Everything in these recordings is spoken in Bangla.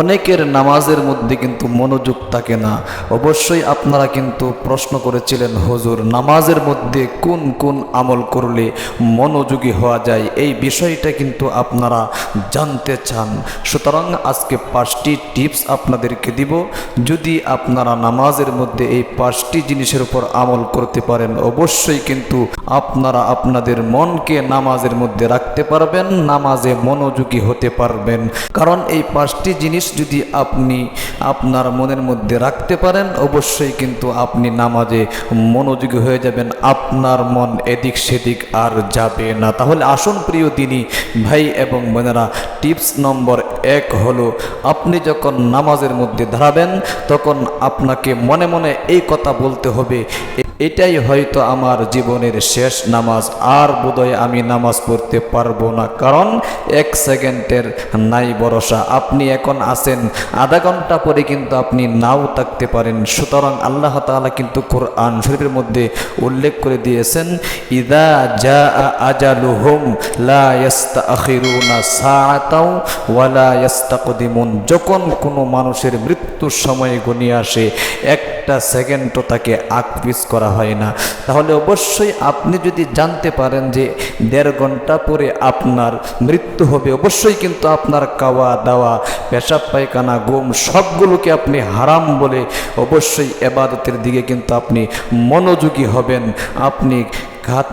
অনেকের নামাজের মধ্যে কিন্তু মনোযোগ থাকে না। অবশ্যই আপনারা কিন্তু প্রশ্ন করেছিলেন, হুজুর, নামাজের মধ্যে কোন কোন আমল করলে মনোযোগী হওয়া যায়? এই বিষয়টা কিন্তু আপনারা জানতে চান। সুতরাং আজকে পাঁচটি টিপস আপনাদেরকে দিব। যদি আপনারা নামাজের মধ্যে এই পাঁচটি জিনিসের উপর আমল করতে পারেন, অবশ্যই কিন্তু আপনারা আপনাদের মনকে নামাজের মধ্যে রাখতে পারবেন, নামাজে মনোযোগী হতে পারবেন। কারণ এই পাঁচটি জিনিস যদি আপনি আপনার মনের মধ্যে রাখতে পারেন, অবশ্যই কিন্তু আপনি নামাজে মনোযোগী হয়ে যাবেন। আপনার মন এদিক সেদিক আর যাবে না। তাহলে আসুন প্রিয় দিনী ভাই এবং বোনেরা, টিপস নম্বর এক হলো, আপনি যখন নামাজের মধ্যে দাঁড়াবেন, তখন আপনাকে মনে মনে এই কথা বলতে হবে এটাই হয়তো আমার জীবনের শেষ নামাজ। আর বোধহয় আমি নামাজ পড়তে পারব না, কারণ এক সেকেন্ডের নাই ভরসা। আপনি এখন আছেন, আধা ঘণ্টা পরে কিন্তু আপনি নাও থাকতে পারেন। সুতরাং আল্লাহ তাআলা কিন্তু কোরআন শরীফের মধ্যে উল্লেখ করে দিয়েছেন, ইদা যা আজালুহুম লা ইয়াস্তাখিরুনা সাআতাও ওয়ালা ইয়াস্তাকদিমুন। যখন কোনো মানুষের মৃত্যুর সময় ঘনিয়ে আসে একটা সেকেন্ডও তাকে আকপিস করা হয় না। তাহলে অবশ্যই আপনি যদি জানতে পারেন যে দেড় ঘণ্টা পরে আপনার মৃত্যু হবে, অবশ্যই কিন্তু আপনার খাওয়া দাওয়া, পেশাব, পায়খানা গুম সবগুলোকে আপনি হারাম বলে অবশ্যই এবাদতের দিকে কিন্তু আপনি মনোযোগী হবেন। আপনি ঘাত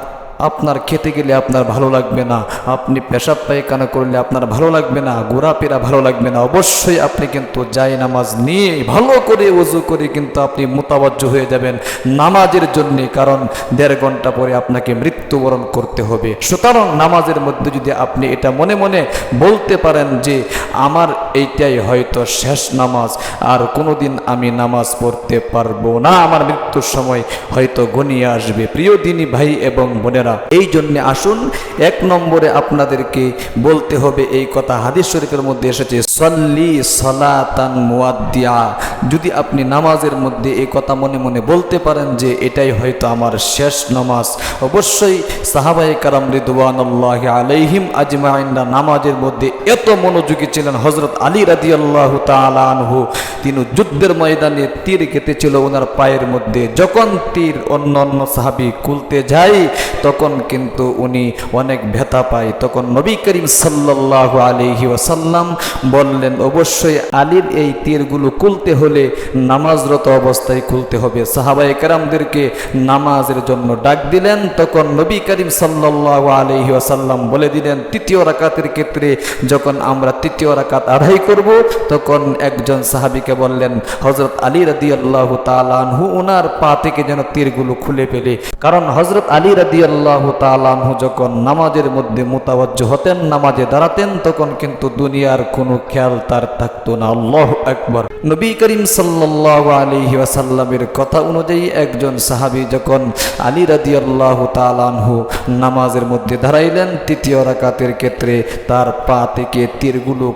আপনার খেতে গেলে আপনার ভালো লাগবে না। আপনি পেশাব পায়খানা করলে আপনার ভালো লাগবে না, ঘোরাফেরা ভালো লাগবে না। অবশ্যই আপনি কিন্তু যাই নামাজ নিয়ে ভালো করে উজু করে কিন্তু আপনি মোতাবজ্জ হয়ে যাবেন নামাজের জন্যে, কারণ দেড় ঘণ্টা পরে আপনাকে মৃত্যুবরণ করতে হবে। সুতরাং নামাজের মধ্যে যদি আপনি এটা মনে মনে বলতে পারেন যে, আমার এইটাই হয়তো শেষ নামাজ, আর কোনোদিন আমি নামাজ পড়তে পারব না। আমার মৃত্যুর সময় হয়তো ঘনিয়ে আসবে। প্রিয় দিনী ভাই এবং বোনেরা এই জন্য আসুন, এক নম্বরে আপনাদেরকে বলতে হবে এই কথা। হাদিস শরীফের মধ্যে এসেছে, সল্লি সলাতান মুয়াদ্দিয়া। যদি আপনি নামাজের মধ্যে এই কথা মনে মনে বলতে পারেন যে এটাই হয়তো আমার শেষ নামাজ, অবশ্যই সাহাবাই কারাম রিদওয়ানুল্লাহ আলাইহিম আজমাইনরা নামাজের মধ্যে এত মনোযোগী ছিলেন হজরত আলী রাদি আল্লাহ আনহু। তিনি যুদ্ধের ময়দানে তীর কেটেছিল ওনার পায়ের মধ্যে। যখন তীর অন্য অন্য সাহাবি খুলতে যায়, তখন কিন্তু উনি অনেক ব্যথা পায়, তখন নবী করিম সাল্লাহ আলিহি ওয়াসাল্লাম বললেন, অবশ্যই আলীর এই তীরগুলো খুলতে হলে নামাজরত অবস্থায় খুলতে হবে। সাহাবাই কারামদেরকে নামাজের জন্য ডাক দিলেন। তখন নবী করিম সাল্লাহ আলহি ওয়াসাল্লাম বলে দিলেন, তৃতীয় রাকাতের ক্ষেত্রে যখন আমরা তৃতীয় রাকাত আড়াই করব, তখন একজন সাহাবিকে বললেন হজরত আলী রাদি আল্লাহ তালানহু ওনার পা থেকে যেন তীরগুলো খুলে ফেলে। কারণ হজরত আলী রাদি আল্লাহ তালানহু যখন নামাজের মধ্যে মোতাবজ্জ হতেন, নামাজে দাঁড়াতেন, তখন কিন্তু দুনিয়ার কোনো খেয়াল তার থাকতো না। আল্লাহ একবার নবী করিম সাল্লাহ আলহি আসাল্লামের কথা অনুযায়ী একজন সাহাবি যখন আলী রাদি আল্লাহ তালানহু নামাজের মধ্যে দাঁড়াইলেন, তৃতীয় রাকাতের ক্ষেত্রে তার পা থেকে তীরগুলো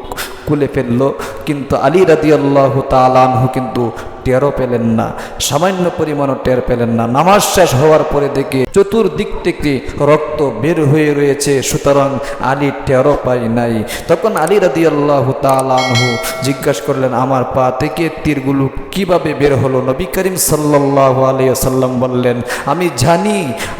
খুলে ফেলল। কিন্তু আলী রাদি আল্লাহ তালানহু কিন্তু টেরও পেলেন না, সামান্য পরিমাণও টের পেলেন না। নামাজ শেষ হওয়ার পরে দেখে চতুর্দিক থেকে রক্ত বের হয়ে রয়েছে, সুতরাং আলী টেরও পাই নাই। তখন আলী রাদি আল্লাহ তালানহু জিজ্ঞাসা করলেন, আমার পা থেকে তীরগুলো কীভাবে বের হলো? নবী করিম সাল্লাহ আলিয়া সাল্লাম বললেন, আমি জানি,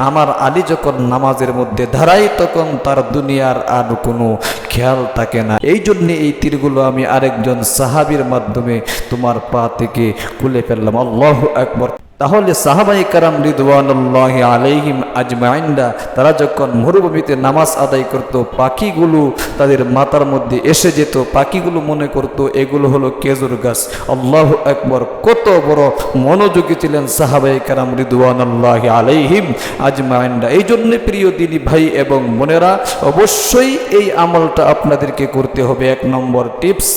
আমার আলী যখন নামাজের মধ্যে ধারাই তখন তার দুনিয়ার আর কোনো খেয়াল থাকে না। এই জন্য এই তীরগুলো আমি আরেকজন সাহাবির মাধ্যমে তোমার পা থেকে খুলে ফেললাম। আল্লাহ একবার তাহলে সাহাবাই কারাম রিদওয়ানুল্লাহ আলাইহিম আজমাইনরা তারা যখন মরুভূমিতে নামাজ আদায় করত, পাখিগুলো তাদের মাথার মধ্যে এসে যেত, পাখিগুলো মনে করত, এগুলো হলো কেজুর গাছ। আল্লাহ একবার কত বড় মনোযোগী ছিলেন সাহাবাই কারাম রিদওয়ানুল্লাহ আলাইহিম আজমাইনরা। এই জন্য প্রিয় দিনী ভাই এবং বোনেরা, অবশ্যই এই আমলটা আপনাদেরকে করতে হবে। এক নম্বর টিপস,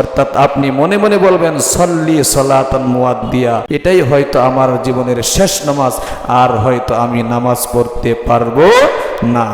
অর্থাৎ আপনি মনে মনে বলবেন, সল্লি সলাতন মুয়াদ্দিয়া এটাই হয়তো আমার জীবনের শেষ নামাজ আর হয়তো আমি নামাজ পড়তে পারব না।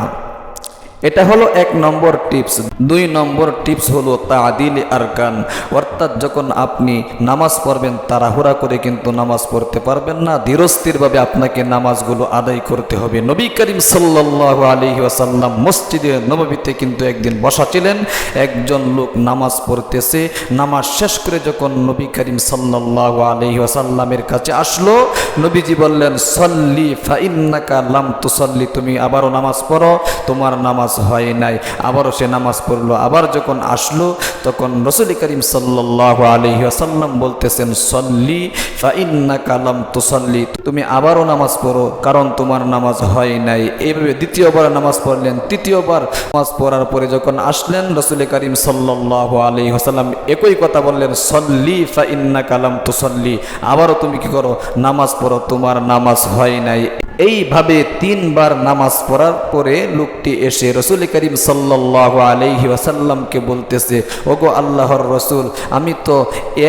এটা হলো এক নম্বর টিপস। দুই নম্বর টিপস হলো তা তাদিল আরকান। অর্থাৎ যখন আপনি নামাজ পড়বেন, তাড়াহুড়া করে কিন্তু নামাজ পড়তে পারবেন না। ধীরস্থিরভাবে আপনাকে নামাজগুলো আদায় করতে হবে। নবী করিম সাল্লাল্লাহু আলাইহি ওয়াসাল্লাম মসজিদে নববীতে কিন্তু একদিন বসা ছিলেন একজন লোক নামাজ পড়তেছে। নামাজ শেষ করে যখন নবী করিম সাল্লাল্লাহু আলাইহি ওয়াসাল্লামের কাছে আসলো, নবীজি বললেন, সল্লি ফাইন্নাকা লাম তুসল্লি। তুমি আবারও নামাজ পড়ো। তোমার নামাজ হয় নাই, আবারও সে নামাজ পড়ল। আবার যখন আসলো, তখন রসুল করিম সাল্লাল্লাহু আলাইহি ওয়াসাল্লাম বলতেছেন, সল্লি ফাইন্নাকা লাম তুসল্লি। তুমি আবারও নামাজ পড়ো, কারণ তোমার নামাজ হয় নাই। এইভাবে দ্বিতীয়বার নামাজ পড়লেন। তৃতীয়বার নামাজ পড়ার পরে যখন আসলেন, রসুল করিম সাল্লাল্লাহু আলাইহি ওয়াসাল্লাম একই কথা বললেন, সল্লি ফাইন্নাকা লাম তুসল্লি। আবারও তুমি কি করো? নামাজ পড়ো, তোমার নামাজ হয় নাই। এইভাবে তিনবার নামাজ পড়ার পরে লোকটি এসে রসুল করিম সাল্লাহ আলহি ওয়াসাল্লামকে বলতেছে, ওগো আল্লাহর রসুল, আমি তো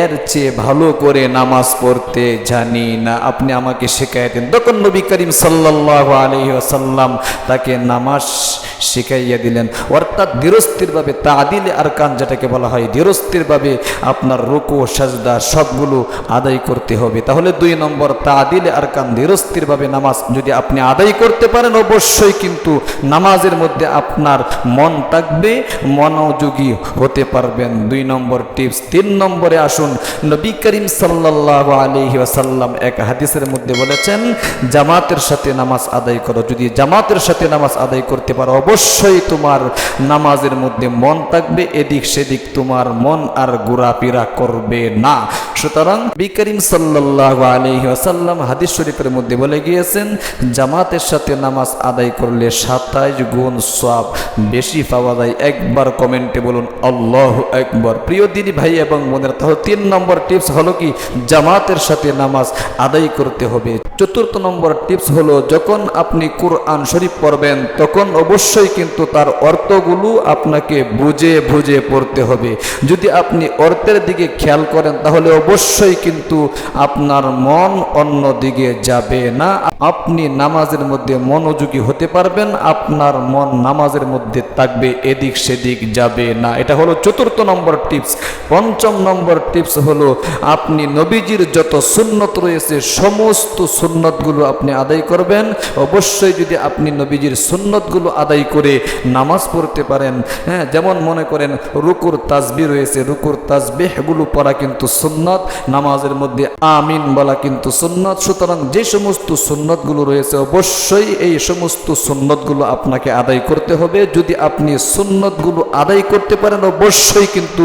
এর চেয়ে ভালো করে নামাজ পড়তে জানি না। আপনি আমাকে শেখাই দেন। তখন নবী করিম সাল্লাহ আলহি ওয়াসাল্লাম তাকে নামাজ শিখাইয়া দিলেন। অর্থাৎ ধীরস্থিরভাবে তাদিলে আর কান যেটাকে বলা হয় ধীরস্থিরভাবে আপনার রুকু, সাজদা সবগুলো আদায় করতে হবে। তাহলে দুই নম্বর তাদিলে আর কান ধীরস্থিরভাবে নামাজ যদি আপনি আদায় করতে পারেন, অবশ্যই কিন্তু নামাজের মধ্যে আপনার মন থাকবে, মনোযোগী হতে পারবেন। দুই নম্বর টিপস। তিন নম্বরে আসুন। নবী করিম সাল্লাহ আলহি আসাল্লাম এক হাদিসের মধ্যে বলেছেন, জামাতের সাথে নামাজ আদায় করো। যদি জামাতের সাথে নামাজ আদায় করতে পারো, অবশ্যই তোমার নামাজের মধ্যে মন থাকবে, এদিক সেদিক তোমার মন আর ঘোরাফেরা করবে না। সুতরাং বিকরিম সাল্লাহ আলহি আসাল্লাম হাদিস শরীফের মধ্যে বলে গিয়েছেন জামাতের সাথে নামাজ আদায় করলে সাতাইশ গুণ সব বেশি পাওয়া যায়। একবার কমেন্টে বলুন, আল্লাহ একবার প্রিয় দিনী ভাই এবং বোনের, তাহলে তিন নম্বর টিপস হলো কি? জামাতের সাথে নামাজ আদায় করতে হবে। চতুর্থ নম্বর টিপস হলো, যখন আপনি কোরআন শরীফ পড়বেন, তখন অবশ্যই কিন্তু তার অর্থগুলো আপনাকে বুঝে বুঝে পড়তে হবে। যদি আপনি অর্থের দিকে খেয়াল করেন, তাহলে অবশ্যই কিন্তু আপনার মন অন্য দিকে যাবে না। আপনি নামাজের মধ্যে মনোযোগী হতে পারবেন, আপনার মন নামাজের মধ্যে থাকবে, এদিক সেদিক যাবে না। এটা হলো চতুর্থ নম্বর টিপস। পঞ্চম নম্বর টিপস হলো, আপনি নবীজির যত সুন্নত রয়েছে, সমস্ত সুন্নতগুলো আপনি আদায় করবেন। অবশ্যই যদি আপনি নবীজির সুন্নতগুলো আদায় করে নামাজ পড়তে পারেন হ্যাঁ যেমন মনে করেন রুকুর তাজবি রয়েছে, রুকুর তাজবিহগুলো পড়া কিন্তু সুন্নত, নামাজের মধ্যে আমিন বলা কিন্তু সুন্নত। সুতরাং যে সমস্ত সুন্নতগুলো রয়েছে, অবশ্যই এই সমস্ত সুন্নতগুলো আপনাকে আদায় করতে হবে। যদি আপনি সুন্নতগুলো আদায় করতে পারেন, অবশ্যই কিন্তু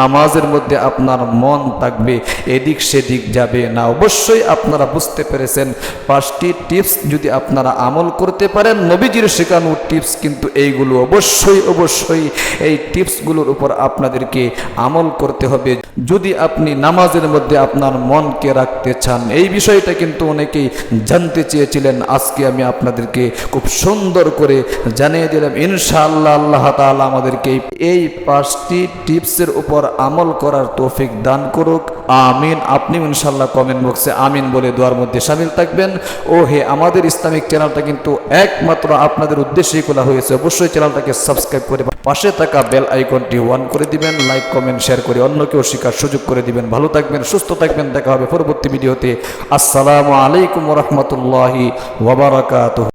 নামাজের মধ্যে আপনার মন থাকবে, এদিক সেদিক যাবে না। অবশ্যই আপনারা বুঝতে পেরেছেন, পাঁচটি টিপস যদি আপনারা আমল করতে পারেন, নবীজির শেখানো টিপস কিন্তু এইগুলো অবশ্যই অবশ্যই এই টিপসগুলোর উপর আপনাদেরকে আমল করতে হবে। যদি আপনি নামাজের মধ্যে আপনার মনকে রাখতে চান, এই বিষয়টা কিন্তু অনেকেই জানতে চেয়েছিলেন, আজকে আমি আপনাদেরকে খুব সুন্দর করে জানিয়ে দিলাম, ইনশাআল্লাহ আল্লাহ তাআলা আমাদেরকে এই- পাঁচটি টিপসের উপর আমল করার তৌফিক দান করুক। আমিন। আপনি ইনশাআল্লাহ কমেন্ট বক্সে আমিন বলে দোয়ার মধ্যে সামিল থাকবেন। ও হে আমাদের ইসলামিক চ্যানেলটা কিন্তু একমাত্র আপনাদের উদ্দেশ্যেই খোলা হয়েছে। অবশ্যই চ্যানেলটাকে সাবস্ক্রাইব করে পাশে থাকা বেল আইকনটি ওয়ান করে দিবেন। লাইক কমেন্ট শেয়ার করে অন্যকেও শেখার সুযোগ করে দিবেন। ভালো থাকবেন, সুস্থ থাকবেন। দেখা হবে পরবর্তী ভিডিওতে। আসসালামু আলাইকুম রহমতুল্লাহি। ওবরাকাত